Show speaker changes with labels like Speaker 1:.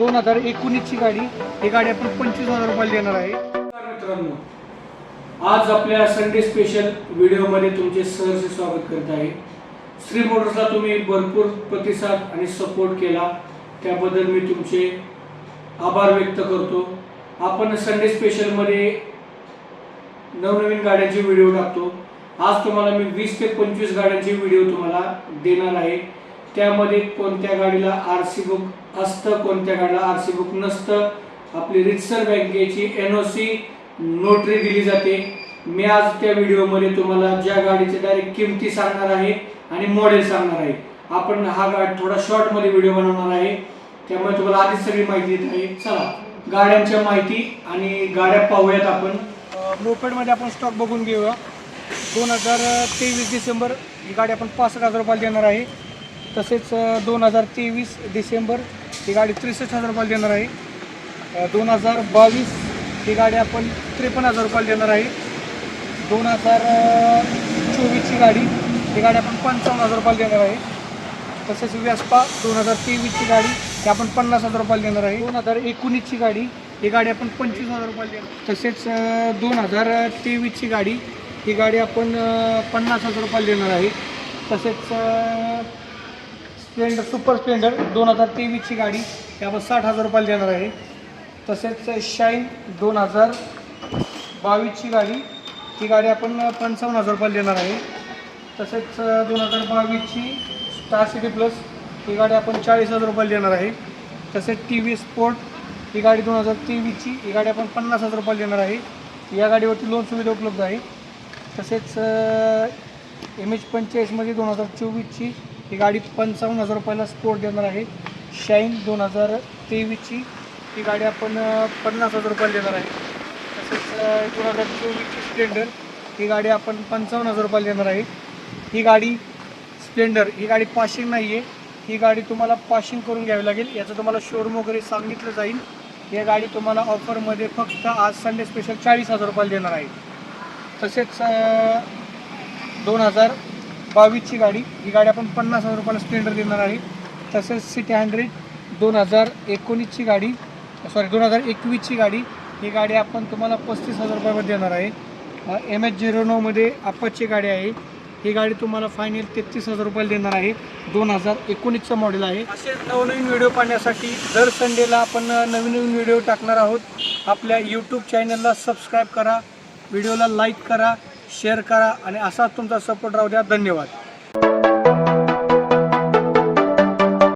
Speaker 1: दोन हजार एकोणीसची गाडी ही गाडी आपण पंचवीस हजार रुपयाला देणार आहे.
Speaker 2: मित्रांनो आज आपल्या संडे स्पेशल व्हिडिओमध्ये तुमचे सहर्ष स्वागत करत आहे. श्री मोटर्सला तुम्ही भरपूर प्रतिसाद आणि सपोर्ट केला. त्याबद्दल मी तुमचे आभार व्यक्त करतो. आपण संडे स्पेशलमध्ये नवनवीन गाड्यांचे व्हिडिओ टाकतो. आज तुम्हाला मी वीस ते पंचवीस गाड्यांचे व्हिडिओ तुम्हाला देणार आहे. त्यामध्ये कोणत्या गाडीला आर सी बुक असतं कोणत्या गाडीला आर सी बुक नसतं आपली रितसर बँकेची एन ओ सी नोटरी दिली जाते. मी आज त्या व्हिडिओमध्ये तुम्हाला ज्या गाडीचे डायरेक्ट किमती सांगणार आहे आणि मॉडेल सांगणार आहे. आपण हा गाडी थोडा शॉर्टमध्ये व्हिडिओ बनवणार आहे. त्यामुळे तुम्हाला आधीच सगळी माहिती देत आहे. चला गाड्यांच्या माहिती आणि गाड्या पाहूयात आपण.
Speaker 1: मोपेडमध्ये आपण स्टॉक बघून घेऊया. दोन हजार तेवीस डिसेंबर ही गाडी आपण पासष्ट हजार रुपयाला देणार आहे. तसेच दोन हजार तेवीस डिसेंबर ही गाडी त्रेसष्ट हजार रुपयाला देणार आहे. दोन हजार बावीस ही गाडी आपण त्रेपन्न हजार रुपयाला देणार आहे. दोन हजार चोवीसची गाडी ही गाडी आपण पंचावन्न हजार रुपयाला देणार आहे. तसेच व्यासपा दोन हजार तेवीसची गाडी ही आपण पन्नास हजार रुपयाला देणार आहे. दोन हजार एकोणीसची गाडी ही गाडी आपण पंचवीस हजार रुपयाला देणार तसेच दोन हजार तेवीसची गाडी ही गाडी आपण पन्नास हजार रुपयाला देणार आहे. तसेच स्प्लेंडर सुपर स्प्लेंडर दोन हजार तेवीसची गाडी यावर साठ हजार रुपयाला देणार आहे. तसेच शाईन दोन हजार बावीसची गाडी ही गाडी आपण पंचावन्न हजार रुपयाला देणार आहे. तसेच दोन हजार बावीसची स्टार सिटी प्लस ही गाडी आपण चाळीस हजार रुपयाला देणार आहे. तसेच टी व्ही स्पोर्ट ही गाडी दोन हजार तेवीसची ही गाडी आपण पन्नास हजार रुपयाला देणार आहे. या गाडीवरती लोन सुविधा उपलब्ध आहे. तसेच एम एच पंचेचाळीसमध्ये दोन हजार चोवीसची ही गाडी पंचावन्न हजार रुपयाला स्पोर्ट देणार आहे. शाईन दोन हजार तेवीसची ही गाडी आपण पन्नास हजार रुपयाला देणार आहे. तसेच दोन हजार चोवीसची स्प्लेंडर ही गाडी आपण पंचावन्न हजार रुपयाला देणार आहे. ही गाडी स्प्लेंडर ही गाडी पाशिंग नाही आहे ही गाडी तुम्हाला पाशिंग करून घ्यावी लागेल. याचं तुम्हाला शोरूम वगैरे सांगितलं जाईल. ही गाडी तुम्हाला ऑफरमध्ये फक्त आज संडे स्पेशल चाळीस हजार रुपयाला देणार आहे. तसेच दोन हजार बावीसची गाडी. ही गाडी आपण पन्नास हजार रुपयाला स्प्लेंडर देणार आहे. तसेच सिटी हंड्रेड दोन हजार एकोणीसची गाडी सॉरी दोन हजार एकवीसची गाडी. ही गाडी आपण तुम्हाला पस्तीस हजार रुपयामध्ये देणार आहे. एम एच झिरो नऊमध्ये आपाची गाडी आहे. ही गाडी तुम्हाला फायनल तेहतीस हजार रुपयाला देणार आहे. दोन हजार एकोणीसचं मॉडेल आहे. असे नवनवीन व्हिडिओ पाहण्यासाठी दर संडेला आपण नवीन नवीन व्हिडिओ टाकणार आहोत. आपल्या यूट्यूब चॅनलला सबस्क्राईब करा. व्हिडिओला लाईक करा. शेअर करा आणि असाच तुमचा सपोर्ट राहू द्या. धन्यवाद.